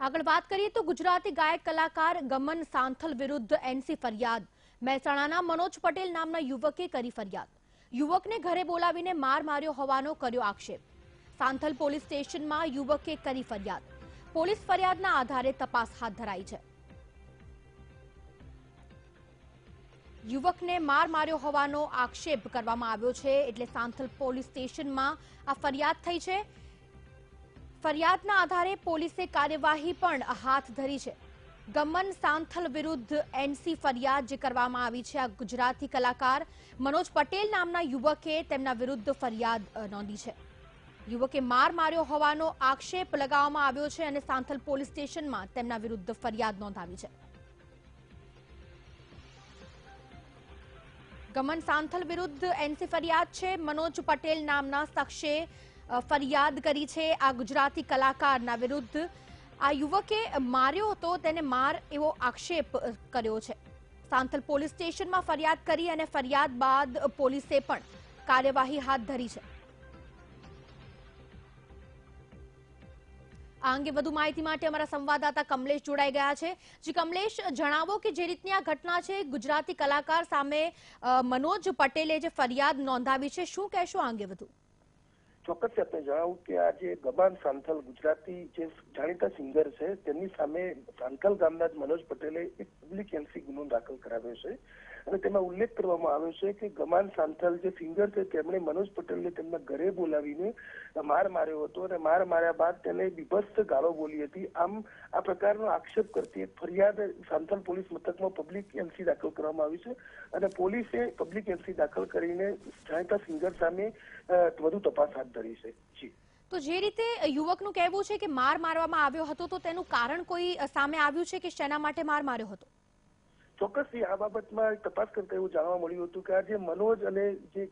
આગળ વાત કરીએ તો ગુજરાતી ગાયક કલાકાર ગમન સાંથલ વિરુદ્ધ એનસી ફરિયાદ. મહેસાણાના મનોજ પટેલ નામના યુવકે કરી ફરિયાદ. યુવકને ઘરે બોલાવીને માર માર્યો હોવાનો કર્યો આક્ષેપ. સાંથલ પોલીસ સ્ટેશનમાં યુવકે કરી ફરિયાદ. પોલીસ ફરિયાદના આધારે તપાસ હાથ ધરાઈ છે. યુવકને માર માર્યો હોવાનો આક્ષેપ કરવામાં આવ્યો છે એટલે સાંથલ પોલીસ સ્ટેશનમાં આ ફરિયાદ થઈ છે. ફરિયાદના આધારે પોલીસે કાર્યવાહી પણ હાથ ધરી છે. ગમન સાંથલ વિરુદ્ધ એનસી ફરિયાદ જે કરવામાં આવી છે, આ ગુજરાતી કલાકાર મનોજ પટેલ નામના યુવકે તેમના વિરુદ્ધ ફરિયાદ નોંધી છે. યુવકે માર માર્યો હોવાનો આક્ષેપ લગાવવામાં આવ્યો છે અને સાંથલ પોલીસ સ્ટેશનમાં તેમના વિરુદ્ધ ફરિયાદ નોંધાવી છે. ગમન સાંથલ વિરુદ્ધ એનસી ફરિયાદ છે. મનોજ પટેલ નામના શખ્સે ફરિયાદ કરી છે આ ગુજરાતી કલાકારના વિરુદ્ધ. આ યુવકે માર્યો હતો, તેને માર એવો આક્ષેપ કર્યો છે. સાંથલ પોલીસ સ્ટેશનમાં ફરિયાદ કરી અને ફરિયાદ બાદ પોલીસે પણ કાર્યવાહી હાથ ધરી છે. આ અંગે વધુ માહિતી માટે અમારા સંવાદદાતા કમલેશ જોડાઈ ગયા છે. જી કમલેશ, જણાવો કે જે રીતની આ ઘટના છે, ગુજરાતી કલાકાર સામે મનોજ પટેલે જે ફરિયાદ નોંધાવી છે, શું કહેશો આ અંગે વધુ? ચોક્કસ આપને જણાવું કે આ જે ગબાન સાંથલ ગુજરાતી જે જાણીતા સિંગર છે, તેમની સામે સાંથલ ગામના જ મનોજ પટેલે એક પબ્લિક એન્સી ગુનો દાખલ કરાવ્યો છે. અને તેમાં ઉલ્લેખ કરવામાં આવ્યો છે કે ગમાન સાંથલ જે સિંગર છે, તેમણે મનોજ પટેલને તેમના ઘરે બોલાવીને માર માર્યો હતો અને માર માર્યા બાદ તેને બીભત્સ ગાળો બોલી હતી. આમ, આ પ્રકારનો આક્ષેપ કરતી એક ફરિયાદ સાંથલ પોલીસ મથકમાં પબ્લિક એન્સી દાખલ કરવામાં આવી છે અને પોલીસે પબ્લિક એન્સી દાખલ કરીને જાણીતા સિંગર સામે વધુ તપાસ હાથ ધરી છે. જી. તો જે રીતે યુવકનું કહેવું છે કે માર મારવામાં આવ્યો હતો તો તેનું કારણ કોઈ સામે આવ્યું છે કે શેના માટે માર માર્યો હતો? ચોક્કસથી આ બાબતમાં તપાસ કરતા એવું જાણવા મળ્યું હતું કે આ જે મનોજ અને જે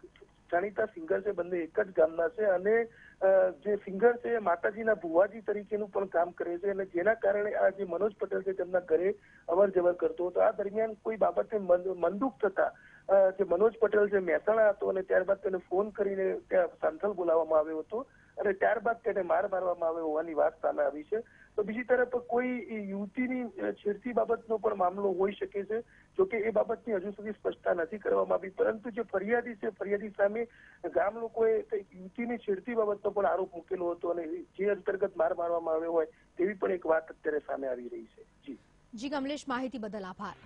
જાણીતા સિંગર છે બંને એક જ ગામના છે અને જે સિંગર છે માતાજીના ભુવાજી તરીકેનું પણ કામ કરે છે અને જેના કારણે આ જે મનોજ પટેલ છે તેમના ઘરે અવર જવર કરતો હતો. આ દરમિયાન કોઈ બાબતે મનદુખ થતા જે મનોજ પટેલ જે મહેસાણા હતો અને ત્યારબાદ તેને ફોન કરીને ત્યાં સાંથલ બોલાવવામાં આવ્યો હતો અને ત્યારબાદ તેને માર મારવામાં આવ્યો હોવાની વાત સામે આવી છે. તો બીજી તરફ કોઈ યુવતીની છેડતી બાબતનો પણ મામલો હોઈ શકે છે જોકે એ બાબતની હજુ સુધી સ્પષ્ટતા નથી કરવામાં આવી. પરંતુ જે ફરિયાદી છે, ફરિયાદી સામે ગામ લોકોએ યુવતીની છેડતી બાબતનો પણ આરોપ મૂકેલો હતો અને જે અંતર્ગત માર મારવામાં આવ્યો હોય તેવી પણ એક વાત અત્યારે સામે આવી રહી છે. જી. જી, કમલેશ, માહિતી બદલ આભાર.